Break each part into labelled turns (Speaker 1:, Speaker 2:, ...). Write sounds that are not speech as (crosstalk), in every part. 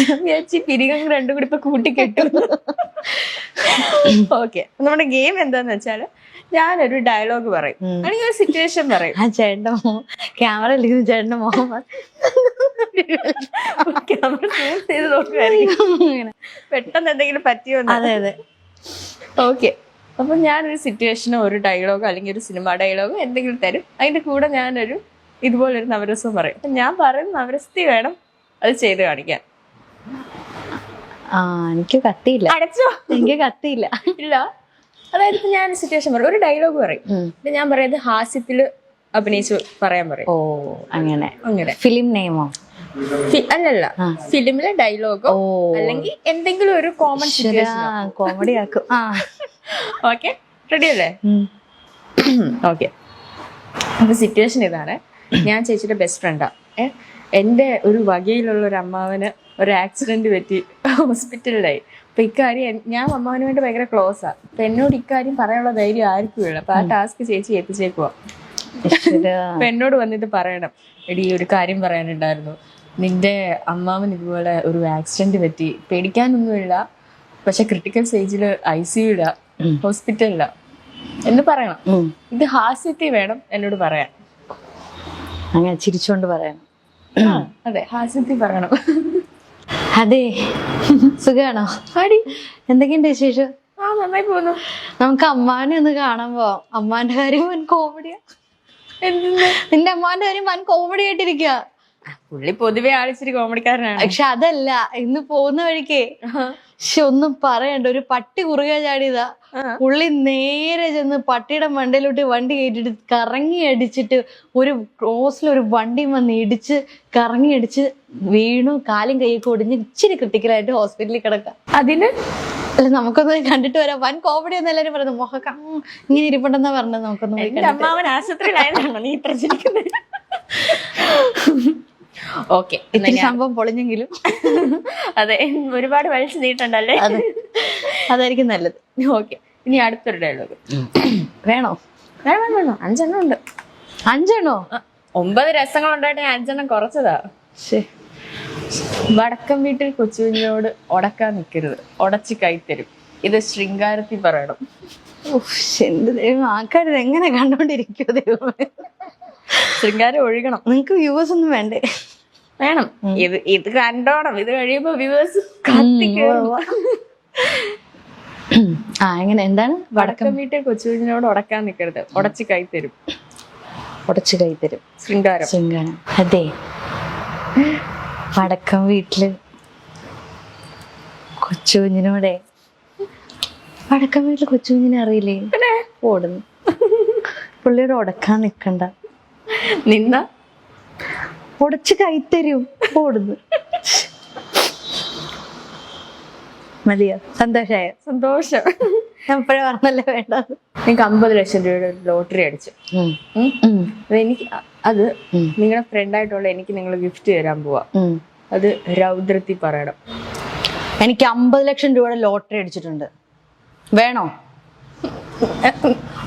Speaker 1: ഞാൻ വിചാരിച്ചു പിരികം രണ്ടും കൂടി ഇപ്പൊ കൂട്ടിക്കെട്ടു. ഓക്കെ നമ്മുടെ ഗെയിം എന്താന്ന് വെച്ചാൽ ഞാനൊരു ഡയലോഗ് പറയും. അല്ലെങ്കിൽ ഒരു സിറ്റുവേഷൻ പറയും.
Speaker 2: ആ ചേട്ടന്റെ മോ ക്യാമറ ഇല്ലെങ്കിൽ ചേട്ടന്റെ മോഹം
Speaker 1: ക്യാമറ ചെയ്ത് നോക്കുമായിരിക്കും പെട്ടെന്ന് എന്തെങ്കിലും പറ്റിയോ.
Speaker 2: അതെ അതെ.
Speaker 1: ഓക്കെ അപ്പൊ ഞാനൊരു സിറ്റുവേഷനോ ഒരു ഡയലോഗോ അല്ലെങ്കിൽ ഒരു സിനിമ ഡയലോഗോ എന്തെങ്കിലും തരും. അതിന്റെ കൂടെ ഞാനൊരു ഇതുപോലൊരു നവരസം പറയും. അപ്പൊ ഞാൻ പറയുന്ന നവരസത്തി വേണം അത് ചെയ്ത് കാണിക്കാൻ.
Speaker 2: ആ എനിക്ക് കത്തിയില്ല.
Speaker 1: അടച്ചോ.
Speaker 2: എനിക്ക് കത്തിയില്ല.
Speaker 1: ഇല്ല. അതായത് ഇപ്പൊ ഞാൻ സിറ്റുവേഷൻ പറയും. ഒരു ഡയലോഗ് പറയും. ഇത് ഞാൻ പറയുന്നത് ഹാസ്യത്തിൽ അഭിനയിച്ച് പറയാൻ പറയും.
Speaker 2: ഓ അങ്ങനെ.
Speaker 1: അങ്ങനെ.
Speaker 2: ഫിലിം നെയിമോ
Speaker 1: അല്ലല്ല. ഫിലിമിലെ ഡയലോഗോ അല്ലെങ്കിൽ എന്തെങ്കിലും ഒരു കോമൺ
Speaker 2: കോമഡി ആക്കും.
Speaker 1: ഓക്കെ റെഡി അല്ലേ? ഓക്കെ അപ്പൊ സിറ്റുവേഷൻ ഇതാണ്. ഞാൻ ചേച്ചിയുടെ ബെസ്റ്റ് ഫ്രണ്ടാ ഏ? എന്റെ ഒരു വകയിലുള്ള ഒരു അമ്മാവന് ഒരു ആക്സിഡന്റ് പറ്റി ഹോസ്പിറ്റലിലായി അപ്പൊ ഇക്കാര്യം ഞാൻ അമ്മാവന് വേണ്ടി ഭയങ്കര ക്ലോസാ അപ്പൊ എന്നോട് ഇക്കാര്യം പറയാനുള്ള ധൈര്യം ആർക്കും ഇല്ല. അപ്പൊ ആ ടാസ്ക് ചേച്ചി എത്തിച്ചേക്കുവാ. അപ്പൊ എന്നോട് വന്നിട്ട് പറയണം എടി ഒരു കാര്യം പറയാനുണ്ടായിരുന്നു. നിന്റെ അമ്മാവൻ ഇതുപോലെ ഒരു ആക്സിഡന്റ് പറ്റി. പേടിക്കാനൊന്നുമില്ല. പക്ഷെ ക്രിട്ടിക്കൽ സ്റ്റേജിൽ ഐ സിയുല ഹോസ്പിറ്റലില എന്ന് പറയണം. ഇത് ഹാസ്യത്തിൽ വേണം എന്നോട് പറയാൻ.
Speaker 2: അങ്ങനെ ചിരിച്ചോണ്ട് പറയണം.
Speaker 1: അതെ ഹാസ്യത്തിൽ പറയണം.
Speaker 2: അതെ സുഖാണോ?
Speaker 1: ആടി.
Speaker 2: എന്തൊക്കെയുണ്ട് വിശേഷം?
Speaker 1: ആ നന്നായി പോകുന്നു.
Speaker 2: നമുക്ക് അമ്മാനെ ഒന്ന് കാണാൻ പോവാം. അമ്മാന്റെ കാര്യം വൻ കോമഡിയാ നിന്റെ അമ്മാന്റെ കാര്യം വൻ കോമഡി ആയിട്ടിരിക്കുക
Speaker 1: പുള്ളി പൊതുവെ ആളിച്ചിരി കോമഡിക്കാരനാണ്
Speaker 2: പക്ഷെ അതല്ല ഇന്ന് പോകുന്ന വഴിക്കേ. പക്ഷെ ഒന്നും പറയണ്ട. ഒരു പട്ടി കുറുകെ ചാടിയതാ. പുള്ളി നേരെ ചെന്ന് പട്ടിയുടെ മണ്ടയിലോട്ട് വണ്ടി കയറ്റിട്ട് കറങ്ങി അടിച്ചിട്ട് ഒരു ക്രോസിൽ ഒരു വണ്ടി വന്ന് ഇടിച്ച് കറങ്ങി അടിച്ച് വീണു. കാലും കൈയൊക്കെ ഒടിഞ്ഞ് ഇച്ചിരി ക്രിട്ടിക്കലായിട്ട് ഹോസ്പിറ്റലിൽ കിടക്ക
Speaker 1: അതിന്?
Speaker 2: അല്ല നമുക്കൊന്ന് കണ്ടിട്ട് വരാം. വൻ കോമഡി എന്ന് എല്ലാവരും പറയുന്നത് മുഖക്ക ഇങ്ങനെ ഇരിപ്പുണ്ടെന്നാ പറഞ്ഞത്. നമുക്കൊന്ന്
Speaker 1: അമ്മാവൻ ആശുപത്രിയിലായതാണോ നീ പ്രചരിക്കുന്നത് ഓക്കെ
Speaker 2: ഇത്തിരി സംഭവം പൊളിഞ്ഞെങ്കിലും.
Speaker 1: അതെ ഒരുപാട് വലിച്ചു നീട്ടണ്ടല്ലേ?
Speaker 2: അതായിരിക്കും നല്ലത്.
Speaker 1: ഓക്കെ. ഇനി അടുത്തൊരു ഡയലോഗ്
Speaker 2: വേണോ?
Speaker 1: വേണം വേണം അഞ്ചെണ്ണം ഉണ്ട്.
Speaker 2: അഞ്ചെണ്ണോ?
Speaker 1: ഒമ്പത് രസങ്ങൾ ഉണ്ടായിട്ട് ഞാൻ അഞ്ചെണ്ണം കുറച്ചതാ. വടക്കം വീട്ടിൽ കൊച്ചുകുഞ്ഞിനോട് ഉടക്കാൻ നിൽക്കരുത് ഉടച്ച് കൈത്തരും. ഇത് ശൃംഗാരത്തിൽ പറയണം.
Speaker 2: എന്ത് എന്റെ ദൈവം ആൾക്കാർ എങ്ങനെ കണ്ടോണ്ടിരിക്കോ ദൈവമേ?
Speaker 1: ശൃംഗാരം ഒഴുകണം.
Speaker 2: നിങ്ങക്ക് വ്യൂവേഴ്സ് ഒന്നും വേണ്ടേ?
Speaker 1: വേണം. ഇത് ഇത് കണ്ടോണം. ഇത് കഴിയുമ്പോ വ്യൂവേഴ്സ് കത്തി.
Speaker 2: ആ എങ്ങനെ എന്താണ്?
Speaker 1: വടക്കം. വീട്ടിൽ കൊച്ചുകുഞ്ഞിനോട് ഉടക്കാൻ നിൽക്കരുത് ഉടച്ച് കൈ തരും.
Speaker 2: ഉടച്ച് കൈ തരും.
Speaker 1: ശൃംഗാരം.
Speaker 2: ശൃംഗാരം. അതെ. വടക്കം വീട്ടിൽ കൊച്ചുകുഞ്ഞിനോടെ. വടക്കം വീട്ടിൽ കൊച്ചുകുഞ്ഞിനെ അറിയില്ലേ? ഓടുന്നു. പുള്ളിയോട് ഉടക്കാൻ നിക്കണ്ട.
Speaker 1: നിന്ന?
Speaker 2: ഉടച്ച് കൈ തരും. ഓടുന്നു. മതിയോ? സന്തോഷായോ?
Speaker 1: സന്തോഷം.
Speaker 2: ഞാൻ ഇപ്പഴേ പറഞ്ഞല്ലേ വേണ്ടത്?
Speaker 1: നിങ്ങൾക്ക് അമ്പത് ലക്ഷം രൂപയുടെ ലോട്ടറി അടിച്ചു. അത് എനിക്ക് അത്. നിങ്ങളുടെ ഫ്രണ്ടായിട്ടുള്ള എനിക്ക് നിങ്ങൾ ഗിഫ്റ്റ് തരാൻ പോവാ. അത് രൗദ്രത്തിൽ പറയണം.
Speaker 2: എനിക്ക് അമ്പത് ലക്ഷം രൂപയുടെ ലോട്ടറി അടിച്ചിട്ടുണ്ട്. വേണോ?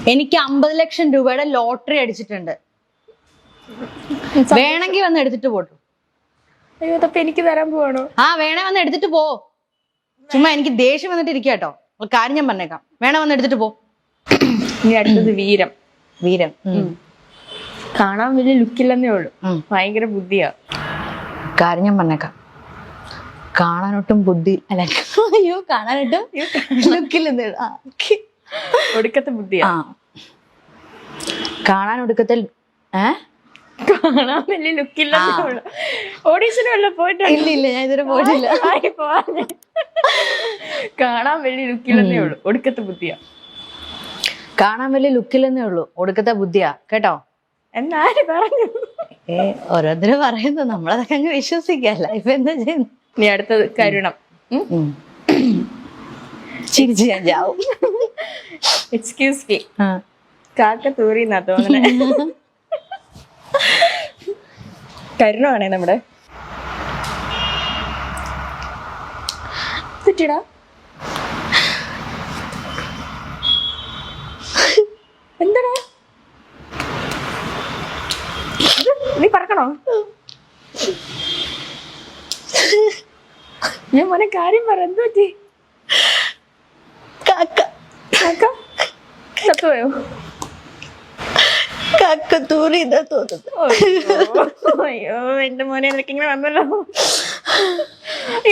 Speaker 2: എനിക്ക് അമ്പത് ലക്ഷം രൂപയുടെ ലോട്ടറി അടിച്ചിട്ടുണ്ട്. വേണമെങ്കിൽ വന്ന് എടുത്തിട്ട് പോട്ടു.
Speaker 1: അയ്യോ തപ്പ എനിക്ക് തരാൻ പോവാണോ?
Speaker 2: ആ വേണേ വന്ന് എടുത്തിട്ട് പോ. ചുമ്മാ എനിക്ക് ദേഷ്യം വന്നിട്ട് ഇരിക്കുക കേട്ടോ ഒരു കാര്യം ഞാൻ പറഞ്ഞേക്കാം. വേണം വന്ന് എടുത്തിട്ട് പോ.
Speaker 1: ഇനി അടുത്തത് വീരം.
Speaker 2: വീരം.
Speaker 1: കാണാൻ വലിയ ലുക്കില്ലെന്നേ ഉള്ളൂ. ഭയങ്കര ബുദ്ധിയാ.
Speaker 2: കാര്യം ഞാൻ പറഞ്ഞേക്കാം. കാണാനൊട്ടും ബുദ്ധി അല്ല അയ്യോ കാണാനൊട്ടും ലുക്കില്ലെന്നേ.
Speaker 1: ഒടുക്കത്തെ ബുദ്ധിയാ.
Speaker 2: കാണാൻ ഒടുക്കത്തിൽ ഏ?
Speaker 1: കാണാൻ വലിയ ലുക്കില്ലെന്നേ ഉള്ളൂ ഓഡീഷന് വല്ല പോയിട്ടുണ്ട്?
Speaker 2: ഇല്ല ഇല്ല ഞാൻ ഇതുവരെ പോയിട്ടില്ല.
Speaker 1: കാണാൻ വലിയ ലുക്കില്ലെന്നേ ഉള്ളൂ. ഒടുക്കത്തെ ബുദ്ധിയാ.
Speaker 2: കാണാൻ വലിയ ലുക്കില്ലെന്നേ ഉള്ളൂ. ഒടുക്കത്തെ ബുദ്ധിയാ. കേട്ടോ?
Speaker 1: എന്നാര് പറഞ്ഞു.
Speaker 2: ഏ ഓരോരുത്തര് പറയുന്നു. നമ്മളതൊക്കെ അങ്ങ് വിശ്വസിക്കല്ല ഇപ്പൊ എന്താ ചെയ്യുന്നു?
Speaker 1: നീ അടുത്തത് കരുണം.
Speaker 2: ചിരിച്ചു ചിരിച്ച് ഞാൻ ചാവും.
Speaker 1: എക്സ്ക്യൂസ് മീ കാക്ക തൂറിന്നാ തോന്നണേ (laughs) കരുണമാണേ നമ്മുടെ. തെറ്റിടാ. എന്താടാ? നീ പറക്കണോ? ഞാൻ മോനെ കാര്യം പറ എന്ത് പറ്റി?
Speaker 2: കാക്ക.
Speaker 1: കാക്ക? ചത്തുപോയോ?
Speaker 2: കാക്ക തൂറിയതാ തോന്നുന്നത്
Speaker 1: അയ്യോ, എന്റെ മോനെ ഇങ്ങനെ വന്നല്ലോ.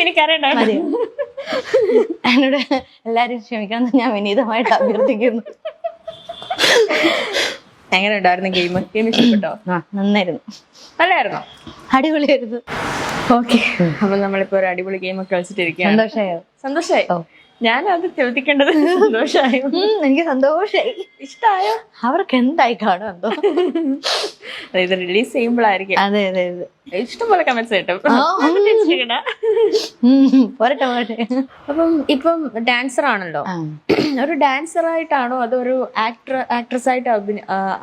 Speaker 1: എനിക്കറിയണ്ട?
Speaker 2: എന്നോട് എല്ലാരും ക്ഷമിക്കണം ഞാൻ വിനീതമായിട്ട് അഭ്യർത്ഥിക്കുന്നു.
Speaker 1: എങ്ങനെ ഉണ്ടായിരുന്നു ഗെയിം? ഗെയിം ഇഷ്ടപ്പെട്ടോ?
Speaker 2: നന്നായിരുന്നു.
Speaker 1: നല്ലായിരുന്നോ?
Speaker 2: അടിപൊളിയായിരുന്നു.
Speaker 1: ഓക്കെ. അപ്പൊ നമ്മളിപ്പോ ഒരു അടിപൊളി ഗെയിം ഒക്കെ കളിച്ചിട്ടിരിക്കുകയാണ്.
Speaker 2: സന്തോഷമായോ?
Speaker 1: സന്തോഷായി
Speaker 2: ഓ.
Speaker 1: ഞാൻ അത് ചോദിക്കേണ്ടത്
Speaker 2: സന്തോഷമായി എനിക്ക് സന്തോഷമായി
Speaker 1: ഇഷ്ടമായോ
Speaker 2: അവർക്ക് എന്തായി കാണും എന്തോ
Speaker 1: ഇത് റിലീസ് ചെയ്യുമ്പോഴായിരിക്കും.
Speaker 2: അതെ അതെ അതെ.
Speaker 1: ഇഷ്ടംപോലെ കമന്റ്സ് കിട്ടും.
Speaker 2: പോരട്ടെ പോരട്ടെ.
Speaker 1: അപ്പം ഇപ്പം ഡാൻസർ ആണല്ലോ. ഒരു ഡാൻസർ ആയിട്ടാണോ അതോ ഒരു ആക്ടർ ആക്ട്രസ് ആയിട്ട്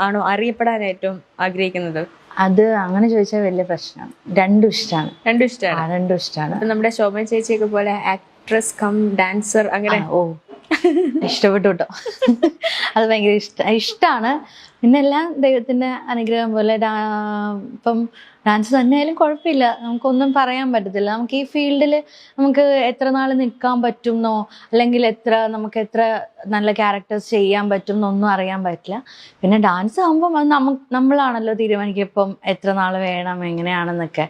Speaker 1: ആണോ അറിയപ്പെടാൻ ഏറ്റവും ആഗ്രഹിക്കുന്നത്?
Speaker 2: അത് അങ്ങനെ ചോദിച്ചാൽ വലിയ പ്രശ്നമാണ് രണ്ടും ഇഷ്ടമാണ്
Speaker 1: രണ്ടും ഇഷ്ടമാണ്
Speaker 2: രണ്ടും ഇഷ്ടമാണ്
Speaker 1: നമ്മുടെ ശോഭന ചേച്ചിയൊക്കെ പോലെ ആക്ട്രസ് കം ഡാൻസർ അങ്ങനെ.
Speaker 2: ഓ. ഇഷ്ടപ്പെട്ടു കേട്ടോ അത് ഭയങ്കര ഇഷ്ട ഇഷ്ടമാണ് പിന്നെ എല്ലാം ദൈവത്തിന്റെ അനുഗ്രഹം പോലെ ഇപ്പം ഡാൻസ് തന്നെയായാലും കുഴപ്പമില്ല. നമുക്കൊന്നും പറയാൻ പറ്റത്തില്ല. നമുക്ക് ഈ ഫീൽഡിൽ നമുക്ക് എത്ര നാൾ നിൽക്കാൻ പറ്റുമെന്നോ അല്ലെങ്കിൽ എത്ര നമുക്ക് എത്ര നല്ല ക്യാരക്ടേഴ്സ് ചെയ്യാൻ പറ്റും എന്നൊന്നും അറിയാൻ പറ്റില്ല. പിന്നെ ഡാൻസ് ആകുമ്പം അത് നമുക്ക് നമ്മളാണല്ലോ തീരുമാനിക്കപ്പം എത്ര നാൾ വേണം എങ്ങനെയാണെന്നൊക്കെ.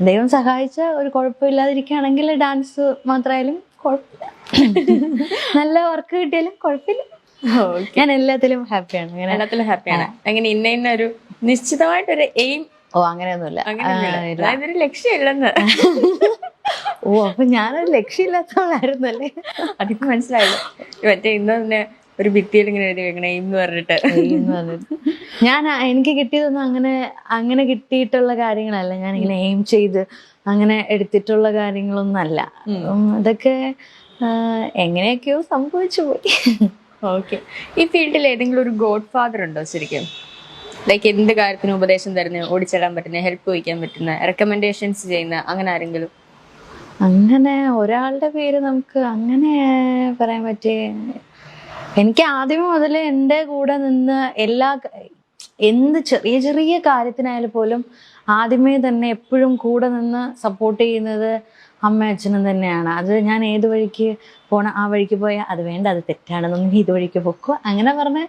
Speaker 2: ദൈവം സഹായിച്ച ഒരു കുഴപ്പമില്ലാതിരിക്കുകയാണെങ്കിൽ ഡാൻസ് മാത്രമായാലും കുഴപ്പമില്ല. (laughs) നല്ല വർക്ക് കിട്ടിയാലും കുഴപ്പമില്ല. ഞാൻ എല്ലാത്തിലും ഹാപ്പിയാണ്
Speaker 1: എല്ലാത്തിലും ഹാപ്പിയാണ് അങ്ങനെ ഇന്ന ഇന്ന ഒരു നിശ്ചിതമായിട്ടൊരു എയിം
Speaker 2: ഓ അങ്ങനെയൊന്നുമില്ല.
Speaker 1: ലക്ഷ്യമില്ലെന്ന്.
Speaker 2: ഓ അപ്പൊ ഞാനൊരു ലക്ഷ്യമില്ലാത്തവളായിരുന്നല്ലേ?
Speaker 1: അതിപ്പോ മനസ്സിലായില്ല മറ്റേ ഇന്ന് തന്നെ ഒരു ഭിത്തിയിൽ ഇങ്ങനെ എഴുതി വെക്കണേ എയിം എന്ന് പറഞ്ഞിട്ട്.
Speaker 2: ഞാൻ എനിക്ക് കിട്ടിയതൊന്നും അങ്ങനെ അങ്ങനെ കിട്ടിയിട്ടുള്ള കാര്യങ്ങളല്ല. ഞാൻ ഇങ്ങനെ എയിം ചെയ്ത് അങ്ങനെ എടുത്തിട്ടുള്ള കാര്യങ്ങളൊന്നും അല്ല. അതൊക്കെ എങ്ങനെയൊക്കെയോ സംഭവിച്ചു പോയി.
Speaker 1: ഓക്കെ ഈ ഫീൽഡിൽ ഏതെങ്കിലും ഒരു ഗോഡ് ഫാദർ ഉണ്ടോ ശരിക്കും? ലൈക്ക് എന്ത് കാര്യത്തിന് ഉപദേശം തരുന്ന ഓടിച്ചെല്ലാൻ പറ്റുന്ന ഹെൽപ്പ് വയ്ക്കാൻ പറ്റുന്ന റെക്കമെൻഡേഷൻസ് ചെയ്യുന്ന അങ്ങനെ ആരെങ്കിലും?
Speaker 2: അങ്ങനെ ഒരാളുടെ പേര് നമുക്ക് അങ്ങനെ പറയാൻ പറ്റിയ എനിക്ക് ആദ്യം മുതൽ എന്റെ കൂടെ നിന്ന് എല്ലാ എന്ത് ചെറിയ ചെറിയ കാര്യത്തിനായാലും പോലും ആദ്യമേ തന്നെ എപ്പോഴും കൂടെ നിന്ന് സപ്പോർട്ട് ചെയ്യുന്നത് അമ്മ അച്ഛനും തന്നെയാണ്. അത് ഞാൻ ഏത് വഴിക്ക് പോണ ആ വഴിക്ക് പോയാൽ അത് വേണ്ട അത് തെറ്റാണെന്നൊന്നും ഇത് വഴിക്ക് പൊക്കോ. അങ്ങനെ പറഞ്ഞ്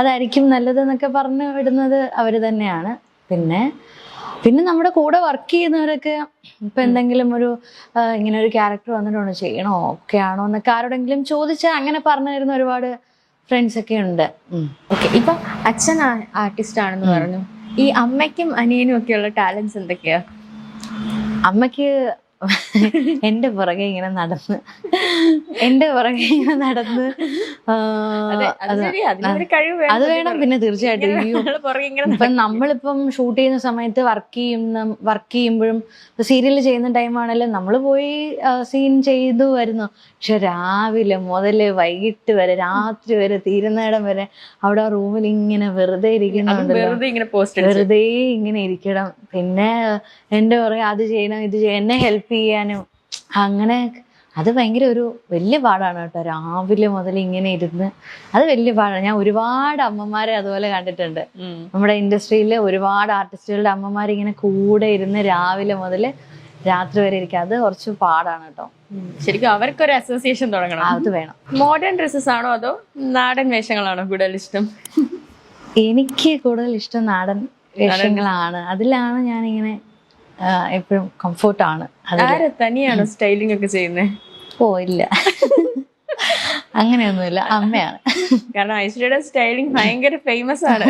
Speaker 2: അതായിരിക്കും നല്ലതെന്നൊക്കെ പറഞ്ഞു വിടുന്നത് അവർ തന്നെയാണ്. പിന്നെ പിന്നെ നമ്മുടെ കൂടെ വർക്ക് ചെയ്യുന്നവരൊക്കെ ഇപ്പൊ എന്തെങ്കിലും ഒരു ഇങ്ങനെ ഒരു ക്യാരക്ടർ വന്നിട്ടുണ്ടോ? ചെയ്യണോ? ഒക്കെ ആണോ? എന്നൊക്കെ ആരോടെങ്കിലും ചോദിച്ചാൽ അങ്ങനെ പറഞ്ഞു തരുന്ന ഒരുപാട് ഫ്രണ്ട്സ് ഒക്കെ ഉണ്ട്.
Speaker 1: ഓക്കെ ഇപ്പൊ അച്ഛൻ ആർട്ടിസ്റ്റ് ആണെന്ന് പറഞ്ഞു. ഈ അമ്മയ്ക്കും അനിയനും ഒക്കെയുള്ള ടാലൻസ് എന്തൊക്കെയാ?
Speaker 2: അമ്മയ്ക്ക് (laughs) എന്റെ പുറകെ ഇങ്ങനെ നടന്ന് എന്റെ പുറകെ ഇങ്ങനെ നടന്ന്
Speaker 1: അതെ വേണം.
Speaker 2: പിന്നെ തീർച്ചയായിട്ടും. ഇപ്പൊ നമ്മളിപ്പം ഷൂട്ട് ചെയ്യുന്ന സമയത്ത് വർക്ക് ചെയ്യുന്ന വർക്ക് ചെയ്യുമ്പോഴും സീരിയൽ ചെയ്യുന്ന ടൈമാണല്ലോ നമ്മൾ പോയി സീൻ ചെയ്തു വരുന്നു. പക്ഷെ രാവിലെ മുതൽ വൈകിട്ട് വരെ രാത്രി വരെ തീരുന്നിടം വരെ അവിടെ ആ റൂമിൽ ഇങ്ങനെ വെറുതെ ഇരിക്കുന്നുണ്ടല്ലോ
Speaker 1: പോസ്റ്റ്
Speaker 2: വെറുതെ ഇങ്ങനെ ഇരിക്കണം. പിന്നെ എന്റെ പുറകെ അത് ചെയ്യണം ഇത് ചെയ്യണം. എന്നെ ഹെൽപ്പ് ചെയ്യാനും. അങ്ങനെ അത് ഭയങ്കര ഒരു വലിയ പാടാണ് കേട്ടോ. രാവിലെ മുതൽ ഇങ്ങനെ ഇരുന്ന് അത് വലിയ പാടാണ് ഞാൻ ഒരുപാട് അമ്മമാരെ അതുപോലെ കണ്ടിട്ടുണ്ട്. നമ്മുടെ ഇൻഡസ്ട്രിയിലെ ഒരുപാട് ആർട്ടിസ്റ്റുകളുടെ അമ്മമാർ ഇങ്ങനെ കൂടെ ഇരുന്ന് രാവിലെ മുതൽ രാത്രി വരെ ഇരിക്കുക അത് കുറച്ച് പാടാണ് കേട്ടോ.
Speaker 1: ശരിക്കും അവർക്കൊരു അസോസിയേഷൻ തുടങ്ങണം.
Speaker 2: അത് വേണം.
Speaker 1: മോഡേൺ ഡ്രസ്സസ് ആണോ അതോ നാടൻ വേഷങ്ങളാണോ കൂടുതൽ ഇഷ്ടം?
Speaker 2: എനിക്ക് കൂടുതൽ ഇഷ്ടം നാടൻ. വേഷങ്ങളാണ്. അതിലാണ് ഞാനിങ്ങനെ എപ്പോഴും കംഫർട്ടാണ്
Speaker 1: ആണ് തനിയാണ് സ്റ്റൈലിംഗ് ഒക്കെ ചെയ്യുന്നത്
Speaker 2: ഓ ഇല്ല. അങ്ങനെയൊന്നുമില്ല. അമ്മയാണ്.
Speaker 1: കാരണം ഐശ്വര്യയുടെ സ്റ്റൈലിംഗ് ഭയങ്കര ഫേമസ് ആണ്.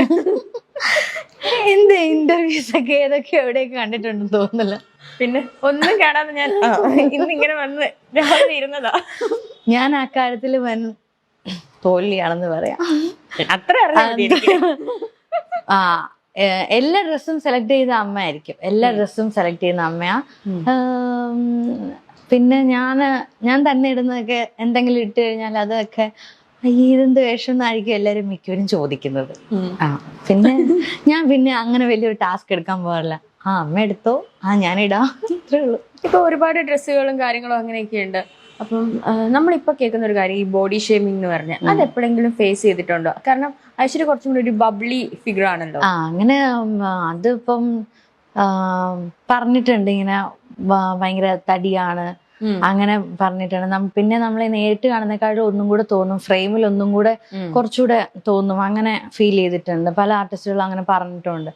Speaker 2: എന്ത് ഇന്റർവ്യൂസ് ഒക്കെ ഏതൊക്കെ എവിടെയൊക്കെ കണ്ടിട്ടുണ്ടെന്ന് തോന്നുന്നില്ല.
Speaker 1: പിന്നെ ഒന്നും കാണാതെ ഞാൻ ഇന്നിങ്ങനെ വന്ന് രാവിലെ ഇരുന്നതാ.
Speaker 2: ഞാൻ ആ കാര്യത്തിൽ വൻ തോൽവിയാണെന്ന് പറയാം.
Speaker 1: അത്ര അറിയാം
Speaker 2: ആ എല്ലാ ഡ്രസ്സും സെലക്ട് ചെയ്ത അമ്മയായിരിക്കും. എല്ലാ ഡ്രസ്സും സെലക്ട് ചെയ്യുന്ന അമ്മയാ. പിന്നെ ഞാൻ ഞാൻ തന്നെ ഇടുന്നതൊക്കെ എന്തെങ്കിലും ഇട്ട് കഴിഞ്ഞാൽ അതൊക്കെ "അയ്യേ, ഇതെന്ത് വേഷം എന്നായിരിക്കും എല്ലാവരും മിക്കവരും ചോദിക്കുന്നത്. ആ പിന്നെ ഞാൻ പിന്നെ അങ്ങനെ വലിയൊരു ടാസ്ക് എടുക്കാൻ പോകാറില്ല. ആ അമ്മ എടുത്തോ? ആ ഞാൻ ഇടാം. ഇത്രേ ഉള്ളൂ.
Speaker 1: ഇപ്പൊ ഒരുപാട് ഡ്രസ്സുകളും കാര്യങ്ങളും അങ്ങനെയൊക്കെ ഉണ്ട് അപ്പം നമ്മളിപ്പോ കേൾക്കുന്ന ഒരു കാര്യം ഈ ബോഡി ഷേമിംഗ് എന്ന് പറഞ്ഞ അത് എപ്പോഴെങ്കിലും ഫേസ് ചെയ്തിട്ടുണ്ടോ? കാരണം ഐശ്വര്യ കുറച്ചും കൂടി ഒരു ബബ്ലി ഫിഗർ ആണല്ലോ.
Speaker 2: ആ അങ്ങനെ അതിപ്പം പറഞ്ഞിട്ടുണ്ട് ഇങ്ങനെ ഭയങ്കര തടിയാണ്. അങ്ങനെ പറഞ്ഞിട്ടാണ് പിന്നെ നമ്മളെ നേരിട്ട് കാണുന്നേക്കാളും ഒന്നും കൂടെ തോന്നും ഫ്രെയിമിൽ ഒന്നും കൂടെ. കുറച്ചുകൂടെ തോന്നും അങ്ങനെ ഫീൽ ചെയ്തിട്ടുണ്ട്. പല ആർട്ടിസ്റ്റുകളും അങ്ങനെ പറഞ്ഞിട്ടുണ്ട്.